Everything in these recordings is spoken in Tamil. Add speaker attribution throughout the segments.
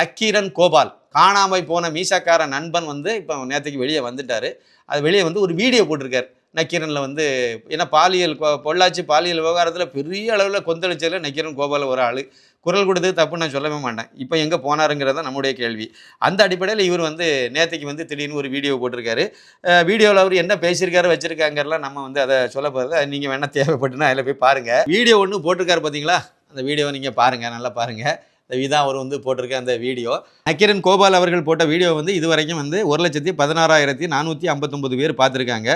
Speaker 1: நக்கீரன் கோபால். காணாமல் போன மீசாக்கார நண்பன் வந்து இப்போ நேற்றுக்கு வெளியே வந்துட்டார். அது வெளியே வந்து ஒரு வீடியோ போட்டிருக்காரு. நக்கீரனில் வந்து ஏன்னா பாலியல் பொள்ளாச்சி பாலியல் விவகாரத்தில் பெரிய அளவில் கொந்தளிச்சதில் நக்கீரன் கோபால் ஒரு ஆள். குரல் கொடுத்து தப்பு நான் சொல்லவே மாட்டேன். இப்போ எங்கே போனாருங்கிறது நம்முடைய கேள்வி. அந்த அடிப்படையில் இவர் வந்து நேற்றுக்கு வந்து திடீர்னு ஒரு வீடியோ போட்டிருக்காரு. வீடியோவில் அவர் என்ன பேசியிருக்காரு வச்சுருக்காங்கிறலாம் நம்ம வந்து அதை சொல்ல போகிறது நீங்கள் வேணால் தேவைப்பட்டுன்னா அதில் போய் பாருங்கள் வீடியோ ஒன்று போட்டிருக்காரு பார்த்தீங்களா அந்த வீடியோவை நீங்கள் பாருங்கள் நல்லா பாருங்கள் இதான் அவர் வந்து போட்டிருக்க அந்த வீடியோ. நக்கீரன் கோபால் அவர்கள் போட்ட வீடியோ வந்து இதுவரைக்கும் வந்து ஒரு லட்சத்தி பதினாறாயிரத்தி நானூற்றி ஐம்பத்தொம்பது பேர் பார்த்துருக்காங்க.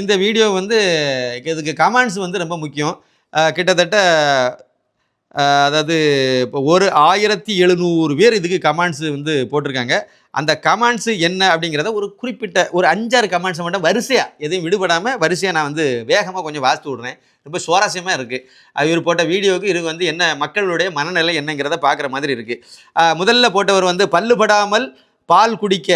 Speaker 1: இந்த வீடியோ வந்து இதுக்கு கமெண்ட்ஸ் வந்து ரொம்ப முக்கியம். கிட்டத்தட்ட அதாவது இப்போ ஒரு ஆயிரத்தி எழுநூறு பேர் இதுக்கு கமெண்ட்ஸ் வந்து போட்டிருக்காங்க. அந்த கமெண்ட்ஸு என்ன அப்படிங்கிறத ஒரு குறிப்பிட்ட ஒரு அஞ்சாறு கமெண்ட்ஸை மட்டும் வரிசையாக எதையும் விடுபடாமல் வரிசையாக நான் வந்து வேகமாக கொஞ்சம் வாசித்து விட்றேன். ரொம்ப சுவாரஸ்யமாக இருக்குது இவர் போட்ட வீடியோவுக்கு இது வந்து என்ன மக்களுடைய மனநிலை என்னங்கிறத பார்க்குற மாதிரி இருக்குது முதல்ல போட்டவர் வந்து பல்லுபடாமல் பால் குடிக்க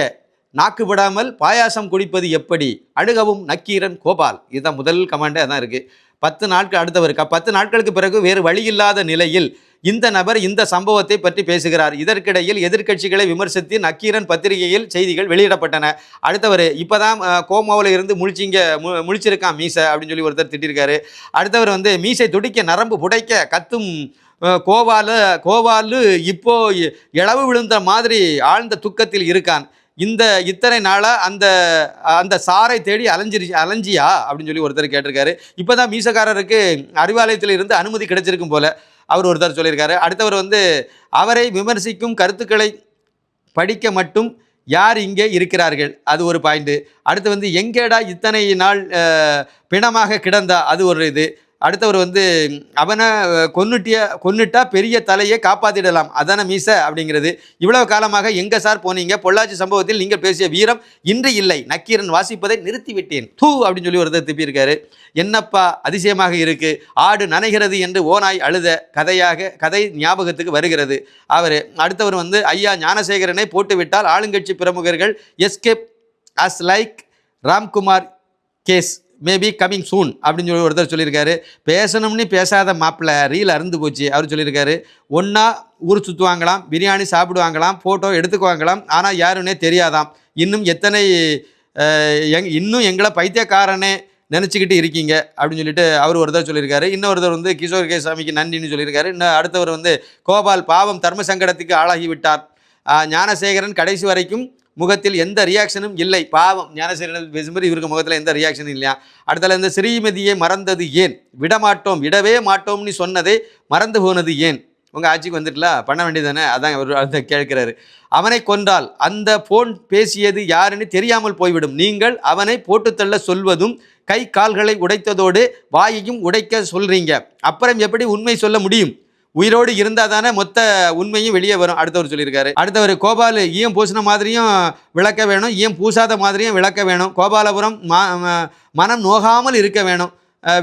Speaker 1: நாக்கு விடாமல் பாயாசம் குடிப்பது எப்படி? அழுகவும் நக்கீரன் கோபால். இதுதான் முதல் கமாண்டே அதான் இருக்குது பத்து நாட்கள் அடுத்தவர் க- பத்து நாட்களுக்கு பிறகு வேறு வழியில்லாத நிலையில் இந்த நபர் இந்த சம்பவத்தை பற்றி பேசுகிறார். இதற்கிடையில் எதிர்க்கட்சிகளை விமர்சித்து நக்கீரன் பத்திரிகையில் செய்திகள் வெளியிடப்பட்டன. அடுத்தவர் இப்போ தான் கோமாவில் இருந்து முழிச்சிங்க மு முழிச்சிருக்கான் மீசை அப்படின்னு சொல்லி ஒருத்தர் திட்டிருக்காரு. அடுத்தவர் வந்து மீசை துடிக்க நரம்பு புடைக்க கத்தும் கோவால கோவாலு இப்போ இளவு விழுந்த மாதிரி ஆழ்ந்த துக்கத்தில் இருக்கான். இந்த இத்தனை நாளாக அந்த அந்த சாரை தேடி அலைஞ்சிரு அலைஞ்சியா? அப்படின்னு சொல்லி ஒருத்தர் கேட்டிருக்காரு. இப்போ தான் மீசக்காரருக்கு அறிவாலயத்தில் இருந்து அனுமதி கிடைச்சிருக்கும் போல அவர் ஒருத்தர் சொல்லியிருக்காரு. அடுத்தவர் வந்து அவரை விமர்சிக்கும் கருத்துக்களை படிக்க மட்டும் யார் இங்கே இருக்கிறார்கள்? அது ஒரு பாயிண்ட்டு அடுத்து வந்து எங்கேடா இத்தனை நாள் பிணமாக கிடந்தா? அது ஒரு இது. அடுத்தவர் வந்து அவனை கொன்னுட்டிய கொன்னுட்டா பெரிய தலையை காப்பாத்திடலாம். அதான மீச அப்படிங்கிறது. இவ்வளவு காலமாக எங்க சார் போனீங்க? பொள்ளாச்சி சம்பவத்தில் நீங்கள் பேசிய வீரம் இன்று இல்லை. நக்கீரன் வாசிப்பதை நிறுத்திவிட்டேன். தூ அப்படின்னு சொல்லி ஒருத்தர் திப்பியிருக்காரு. என்னப்பா அதிசயமாக இருக்கு. ஆடு நனைகிறது என்று ஓநாய் அழுத கதையாக கதை ஞாபகத்துக்கு வருகிறது. அவர் அடுத்தவர் வந்து ஐயா ஞானசேகரனை போட்டுவிட்டால் ஆளுங்கட்சி பிரமுகர்கள் escape as like Ramkumar case. Maybe coming soon அப்படின்னு சொல்லி ஒருத்தர் சொல்லியிருக்காரு. பேசணும்னு பேசாத மாப்பிள்ளை ரீல் அருந்து போச்சு அவர் சொல்லியிருக்காரு. ஒன்றா ஊர் சுற்றுவாங்களாம் பிரியாணி சாப்பிடுவாங்களாம் ஃபோட்டோ எடுத்துக்குவாங்களாம் ஆனால் யாருன்னே தெரியாதாம். இன்னும் எத்தனை எங் இன்னும் எங்களை பைத்தியக்காரனே நினச்சிக்கிட்டு இருக்கீங்க அப்படின்னு சொல்லிட்டு அவர் ஒருத்தர் சொல்லியிருக்காரு. இன்னொருத்தர் வந்து கிஷோர் கே சாமிக்கு நன்றின்னு சொல்லியிருக்காரு. இன்னும் அடுத்தவர் வந்து கோபால் பாவம் தர்ம சங்கடத்துக்கு ஆளாகி விட்டார். ஞானசேகரன் கடைசி வரைக்கும் முகத்தில் எந்த ரியாக்ஷனும் இல்லை. பாவம் ஞானசீரன் பேசும்போது இவருக்கு முகத்தில் எந்த ரியாக்ஷனும் இல்லையா? அடுத்தல இந்த ஸ்ரீமதியை மறந்தது ஏன்? விடமாட்டோம் விடவே மாட்டோம்னு சொன்னதே மறந்து போனது ஏன்? உங்கள் ஆட்சிக்கு வந்துட்டுல பண்ண வேண்டியதானே அதான் அவர் அந்த கேட்கிறாரு. அவனை கொன்றால் அந்த ஃபோன் பேசியது யாருன்னு தெரியாமல் போய்விடும். நீங்கள் அவனை போட்டுத்தள்ள சொல்வதும் கை கால்களை உடைத்ததோடு வாயையும் உடைக்க சொல்கிறீங்க அப்புறம் எப்படி உண்மை சொல்ல முடியும்? உயிரோடு இருந்தால் தானே மொத்த உண்மையும் வெளியே வரும் அடுத்தவர் சொல்லியிருக்காரு. அடுத்தவர் கோபால் ஈயம் பூசின மாதிரியும் விளக்க வேணும் ஈயம் பூசாத மாதிரியும் விளக்க வேணும். கோபாலபுரம் மா மனம் நோகாமல் இருக்க வேணும்.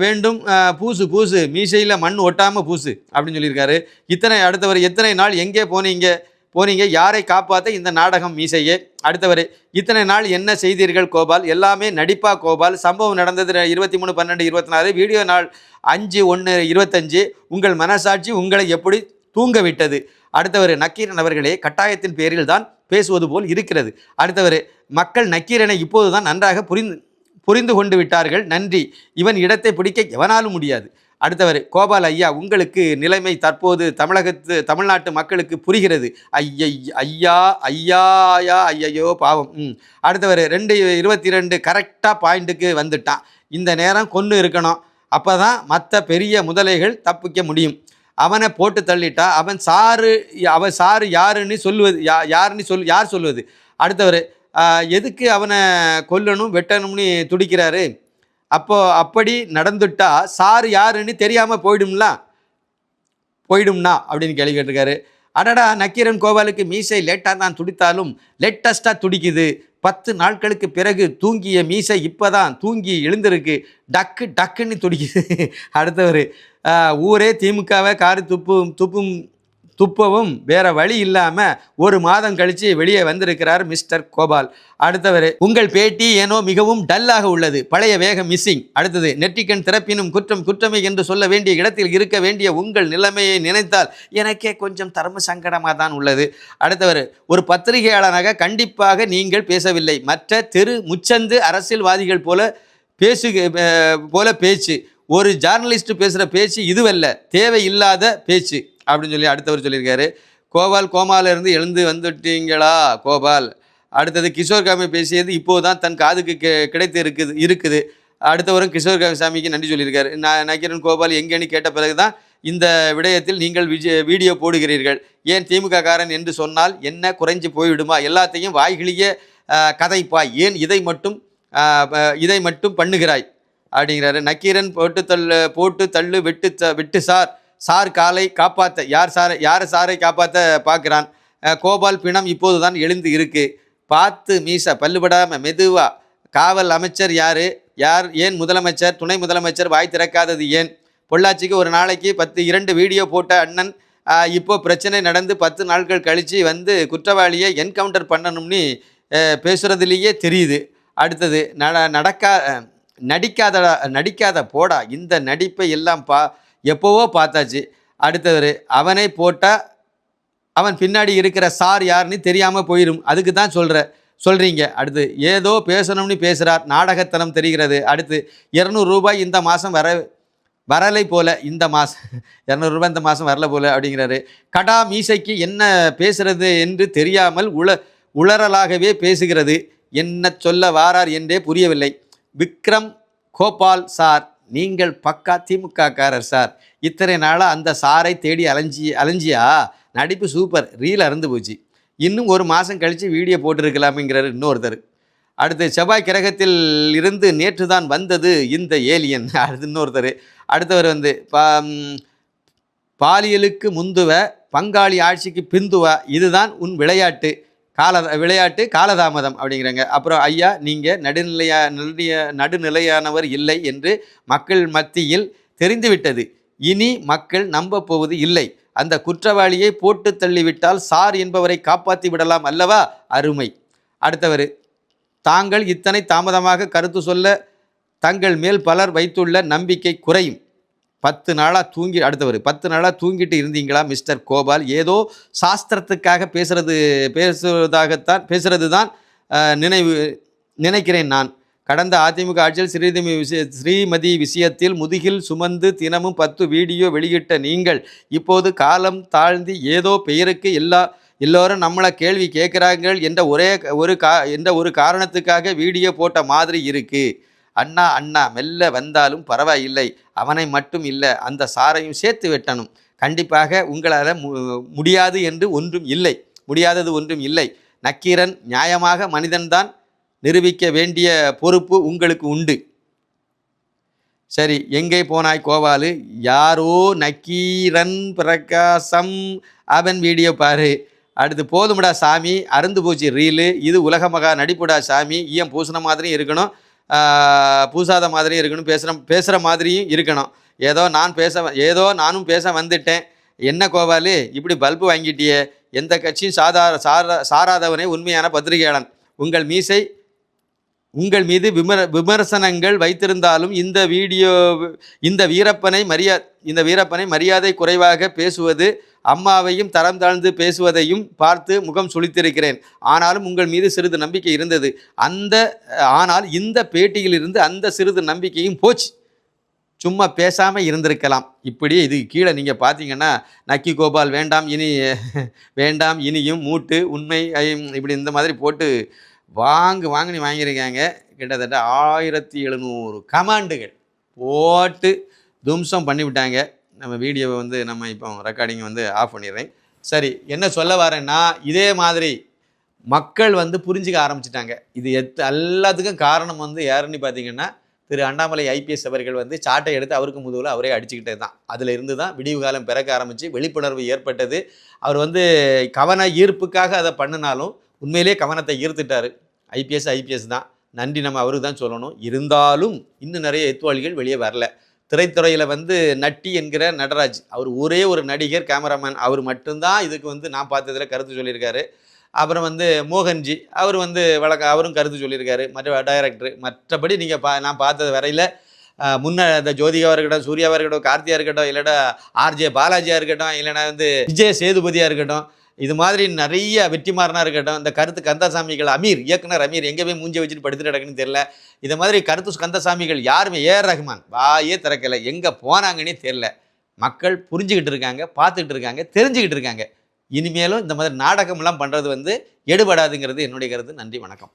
Speaker 1: வேண்டும் பூசு பூசு மீசையில் மண் ஒட்டாமல் பூசு அப்படின்னு சொல்லியிருக்காரு. இத்தனை அடுத்தவர் எத்தனை நாள் எங்கே போனீங்க? போனீங்க. யாரை காப்பாற்ற இந்த நாடகம் மீசையே? அடுத்தவர் இத்தனை நாள் என்ன செய்தீர்கள் கோபால்? எல்லாமே நடிப்பா கோபால்? சம்பவம் நடந்தது இருபத்தி மூணு பன்னெண்டு இருபத்தி நாலு வீடியோ நாள் அஞ்சு ஒன்று இருபத்தஞ்சு. உங்கள் மனசாட்சி உங்களை எப்படி தூங்க விட்டது அடுத்தவர் நக்கீரன் அவர்களே கட்டாயத்தின் பேரில் தான் பேசுவது போல் இருக்கிறது. அடுத்தவர் மக்கள் நக்கீரனை இப்போதுதான் நன்றாக புரிந்து புரிந்து கொண்டு விட்டார்கள். நன்றி. இவன் இடத்தை பிடிக்க எவனாலும் முடியாது. அடுத்தவர் கோபால் ஐயா உங்களுக்கு நிலைமை தற்போது தமிழகத்து தமிழ்நாட்டு மக்களுக்கு புரிகிறது. ஐயை ஐயா ஐயாயா ஐயையோ பாவம். ம். அடுத்தவர் ரெண்டு இருபத்தி ரெண்டு கரெக்டாக பாயிண்ட்டுக்கு வந்துட்டான். இந்த நேரம் கொன்று இருக்கணும். அப்போ தான் மற்ற பெரிய முதலைகள் தப்பிக்க முடியும். அவனை போட்டு தள்ளிட்டா அவன் சாரு அவன் சாரு யாருன்னு சொல்லுவது யா யாருன்னு சொல் யார் சொல்லுவது? அடுத்தவர் எதுக்கு அவனை கொல்லணும் வெட்டணும்னு துடிக்கிறாரு? அப்போ அப்படி நடந்துட்டா சார் யாருன்னு தெரியாமல் போயிடும்ல? போயிடும்னா? அப்படின்னு கேள்வி கேட்டிருக்காரு. அடடா நக்கீரன் கோபாலுக்கு மீசை லேட்டாக தான் துடித்தாலும் லேட்டஸ்ட்டாக துடிக்குது. பத்து நாட்களுக்கு பிறகு தூங்கிய மீசை இப்போ தான் தூங்கி எழுந்திருக்கு. டக்கு டக்குன்னு துடிக்குது. அடுத்தவர் ஊரே திமுகவை காரு துப்பும் துப்பும் துப்பவும் வேற வழி இல்லாம ஒரு மாதம் கழிச்சு வெளியே வந்திருக்கிறார் மிஸ்டர் கோபால். அடுத்தவர் உங்கள் பேட்டி ஏனோ மிகவும் டல்லாக உள்ளது. பழைய வேகம் மிஸ்ஸிங் அடுத்தது நெற்றிக்கண் திறப்பினும் குற்றம் குற்றமே என்று சொல்ல வேண்டிய இடத்தில் இருக்க வேண்டிய உங்கள் நிலைமையை நினைத்தால் எனக்கே கொஞ்சம் தர்ம சங்கடமாக தான் உள்ளது. அடுத்தவர் ஒரு பத்திரிகையாளராக கண்டிப்பாக நீங்கள் பேசவில்லை. மற்ற தெரு முச்சந்து அரசியல்வாதிகள் போல பேசு போல பேச்சு. ஒரு ஜேர்னலிஸ்ட் பேசுகிற பேச்சு இதுவல்ல. தேவையில்லாத பேச்சு. அப்படின்னு சொல்லி அடுத்தவர் சொல்லியிருக்காரு. கோபால் கோமாலிருந்து எழுந்து வந்துட்டீங்களா? கோபால். அடுத்தது கிஷோர் காமி பேசியது இப்போதான் தன் காதுக்கு கி- கிடைத்து இருக்குது இருக்குது. அடுத்தவரும் கிஷோர் சாமிக்கு நன்றி சொல்லியிருக்காரு. நான் நக்கீரன் கோபால் எங்கேன்னு கேட்ட பிறகு தான் இந்த விடயத்தில் நீங்கள் விஜய் வீடியோ போடுகிறீர்கள். ஏன் திமுக காரன் என்று சொன்னால் என்ன குறைஞ்சு போய்விடுமா? எல்லாத்தையும் வாய்கிழிய கதைப்பாய். ஏன் இதை மட்டும் இதை மட்டும் பண்ணுகிறாய்? அப்படிங்கிறாரு. நக்கீரன் போட்டு தள்ளு போட்டு தள்ளு வெட்டு த- வெட்டு சார் சார் காலை காப்பாற்ற யார் சாரை யார் சாரை காப்பாற்ற பார்க்குறான்? கோபால் பிணம் இப்போது தான் எழுந்து இருக்கு. பார்த்து மீச பல்லுபடாமல் மெதுவா. காவல் அமைச்சர் யார்? யார் ஏன் முதலமைச்சர்? துணை முதலமைச்சர் வாய் திறக்காதது ஏன்? பொள்ளாச்சிக்கு ஒரு நாளைக்கு பத்து இரண்டு வீடியோ போட்ட அண்ணன் இப்போ பிரச்சனை நடந்து பத்து நாட்கள் கழித்து வந்து குற்றவாளியை என்கவுண்டர் பண்ணணும்னு பேசுகிறதுலேயே தெரியுது. அடுத்தது நட நடக்கா நடிக்காதடா நடிக்காத போடா. இந்த நடிப்பை எல்லாம் பா எப்போவோ பார்த்தாச்சு. அடுத்தவர் அவனை போட்டால் அவன் பின்னாடி இருக்கிற சார் யாருன்னு தெரியாமல் போயிடும் அதுக்கு தான் சொல்கிற சொல்கிறீங்க அடுத்து ஏதோ பேசணும்னு பேசுகிறார் நாடகத்தனம் தெரிகிறது. அடுத்து இரநூறு ரூபாய் இந்த மாதம் வர வரலை போல இந்த மாதம் இரநூறுபா இந்த மாதம் வரல போல அப்படிங்கிறாரு. கடா மீசைக்கு என்ன பேசுறது என்று தெரியாமல் உள உளறலாகவே பேசுகிறது. என்ன சொல்ல வாரார் என்றே புரியவில்லை. விக்ரம் கோபால் சார் நீங்கள் பக்கா திமுககாரர் சார். இத்தனை நாளாக அந்த சாரை தேடி அலைஞ்சி அலைஞ்சியா? நடிப்பு சூப்பர். ரீல் அறந்து போச்சு. இன்னும் ஒரு மாதம் கழித்து வீடியோ போட்டிருக்கலாமேங்கிறார் இன்னொருத்தர். அடுத்து செவ்வாய் கிரகத்தில் இருந்து நேற்று தான் வந்தது இந்த ஏலியன். அடுத்து இன்னொருத்தர். அடுத்தவர் வந்து பா பாலியலுக்கு முந்துவ பங்காளி ஆட்சிக்கு பிந்துவ இதுதான் உன் விளையாட்டு. கால விளையாட்டு காலதாமதம் அப்படிங்கிறாங்க. அப்புறம் ஐயா நீங்கள் நடுநிலையா நடுநிய நடுநிலையானவர் இல்லை என்று மக்கள் மத்தியில் தெரிந்துவிட்டது. இனி மக்கள் நம்ப போவது இல்லை. அந்த குற்றவாளியை போட்டு தள்ளிவிட்டால் சார் என்பவரை காப்பாற்றி விடலாம் அல்லவா? அருமை. அடுத்தவர் தாங்கள் இத்தனை தாமதமாக கருத்து சொல்ல தங்கள் மேல் பலர் வைத்துள்ள நம்பிக்கை குறையும். பத்து நாளாக தூங்கி அடுத்தவர் பத்து நாளாக தூங்கிட்டு இருந்தீங்களா மிஸ்டர் கோபால்? ஏதோ சாஸ்திரத்துக்காக பேசுறது பேசுவதாகத்தான் பேசுறது தான் நினைவு நினைக்கிறேன் நான். கடந்த அதிமுக ஆட்சியில் ஸ்ரீதிமி விஷய ஸ்ரீமதி விஷயத்தில் முதுகில் சுமந்து தினமும் பத்து வீடியோ வெளியிட்ட நீங்கள் இப்போது காலம் தாழ்ந்து ஏதோ பெயருக்கு எல்லா எல்லோரும் நம்மளை கேள்வி கேட்குறாங்க என்ற ஒரே ஒரு கா என்ற ஒரு காரணத்துக்காக வீடியோ போட்ட மாதிரி இருக்குது அண்ணா அண்ணா மெல்ல வந்தாலும் பரவாயில்லை. அவனை மட்டும் இல்லை அந்த சாரையும் சேர்த்து வெட்டணும். கண்டிப்பாக உங்களால் மு முடியாது என்று ஒன்றும் இல்லை. முடியாதது ஒன்றும் இல்லை. நக்கீரன் நியாயமாக மனிதன்தான். நிரூபிக்க வேண்டிய பொறுப்பு உங்களுக்கு உண்டு. சரி எங்கே போனாய் கோவாலு? யாரோ நக்கீரன் பிரகாசம். அவன் வீடியோ பாரு. அடுத்து போதும்டா சாமி. அருந்து போச்சு ரீலு. இது உலக மகா நடிப்புடா சாமி. ஈயம் பூசின மாதிரியும் இருக்கணும். பூசாத மாதிரியும் இருக்கணும். பேசுகிற பேசுகிற மாதிரியும் இருக்கணும். ஏதோ நான் பேச ஏதோ நானும் பேச வந்துட்டேன். என்ன கோவாலு இப்படி பல்பு வாங்கிட்டியே. எந்த கட்சியும் சாதார சாரா சாராதவனே உண்மையான பத்திரிகையாளன். உங்கள் மீசை உங்கள் மீது விமர விமர்சனங்கள் வைத்திருந்தாலும் இந்த வீடியோ இந்த வீரப்பனை மரியா இந்த வீரப்பனை மரியாதை குறைவாக பேசுவது அம்மாவையும் தரம் தாழ்ந்து பேசுவதையும் பார்த்து முகம் சுளித்திருக்கிறேன். ஆனாலும் உங்கள் மீது சிறிது நம்பிக்கை இருந்தது. அந்த ஆனால் இந்த பேட்டியிலிருந்து அந்த சிறிது நம்பிக்கையும் போச்சு. சும்மா பேசாமல் இருந்திருக்கலாம். இப்படி இது கீழே நீங்கள் பார்த்தீங்கன்னா நக்கி கோபால் வேண்டாம் இனி வேண்டாம் இனியும் மூட்டு உண்மை இப்படி இந்த மாதிரி போட்டு வாங்கு வாங்கினி வாங்கியிருக்காங்க. கிட்டத்தட்ட ஆயிரத்தி எழுநூறு கமாண்டுகள் போட்டு தும்சம் பண்ணிவிட்டாங்க நம்ம வீடியோவை வந்து நம்ம இப்போ ரெக்கார்டிங் வந்து ஆஃப் பண்ணிடுறேன். சரி என்ன சொல்ல வரேன்னா இதே மாதிரி மக்கள் வந்து புரிஞ்சிக்க ஆரம்பிச்சிட்டாங்க. இது எத் எல்லாத்துக்கும் காரணம் வந்து யாருன்னு பார்த்தீங்கன்னா திரு அண்ணாமலை ஐபிஎஸ் அவர்கள் வந்து சாட்டை எடுத்து அவருக்கு முதுகில் அவரே அடிச்சுக்கிட்டது தான். அதில் இருந்து தான் விடிவு காலம் பிறக்க ஆரம்பித்து விழிப்புணர்வு ஏற்பட்டது. அவர் வந்து கவன ஈர்ப்புக்காக அதை பண்ணினாலும் உண்மையிலேயே கவனத்தை ஈர்த்துட்டாரு. ஐபிஎஸ் ஐபிஎஸ் தான். நன்றி நம்ம அவருக்கு தான் சொல்லணும். இருந்தாலும் இன்னும் நிறைய எத்துவாளிகள் வெளியே வரல. திரைத்துறையில் வந்து நட்டி என்கிற நடராஜ் அவர் ஒரே ஒரு நடிகர் கேமராமேன். அவர் மட்டும்தான் இதுக்கு வந்து நான் பார்த்ததில் கருத்து சொல்லியிருக்காரு. அப்புறம் வந்து மோகன்ஜி அவர் வந்து வழக்க அவரும் கருத்து சொல்லியிருக்காரு. மற்ற டைரக்டர் மற்றபடி நீங்கள் பா நான் பார்த்தது வரையில் முன்ன இந்த ஜோதிகாவாக இருக்கட்டும் சூர்யாவாக இருக்கட்டும் கார்த்தியாக இருக்கட்டும் இல்லைனா ஆர்ஜே பாலாஜியாக இருக்கட்டும் இல்லைனா வந்து விஜய சேதுபதியாக இருக்கட்டும் இது மாதிரி நிறைய வெற்றிமாறனா இருக்கட்டும் இந்த கருத்து கந்தசாமிகள் அமீர் இயக்குனர் அமீர் எங்கே போய் மூஞ்சி வச்சுட்டு படுத்துட்டு கிடக்குன்னு தெரில இது மாதிரி கருத்து கந்தசாமிகள் யாருமே ஏஆர் ரஹ்மான் வாயே திறக்கலை. எங்கே போனாங்கன்னே தெரில மக்கள் புரிஞ்சுக்கிட்டு இருக்காங்க பார்த்துக்கிட்டு இருக்காங்க தெரிஞ்சுக்கிட்டு இருக்காங்க. இனிமேலும் இந்த மாதிரி நாடகம்லாம் பண்ணுறது வந்து எடுபடாதுங்கிறது என்னுடைய கருத்து. நன்றி வணக்கம்.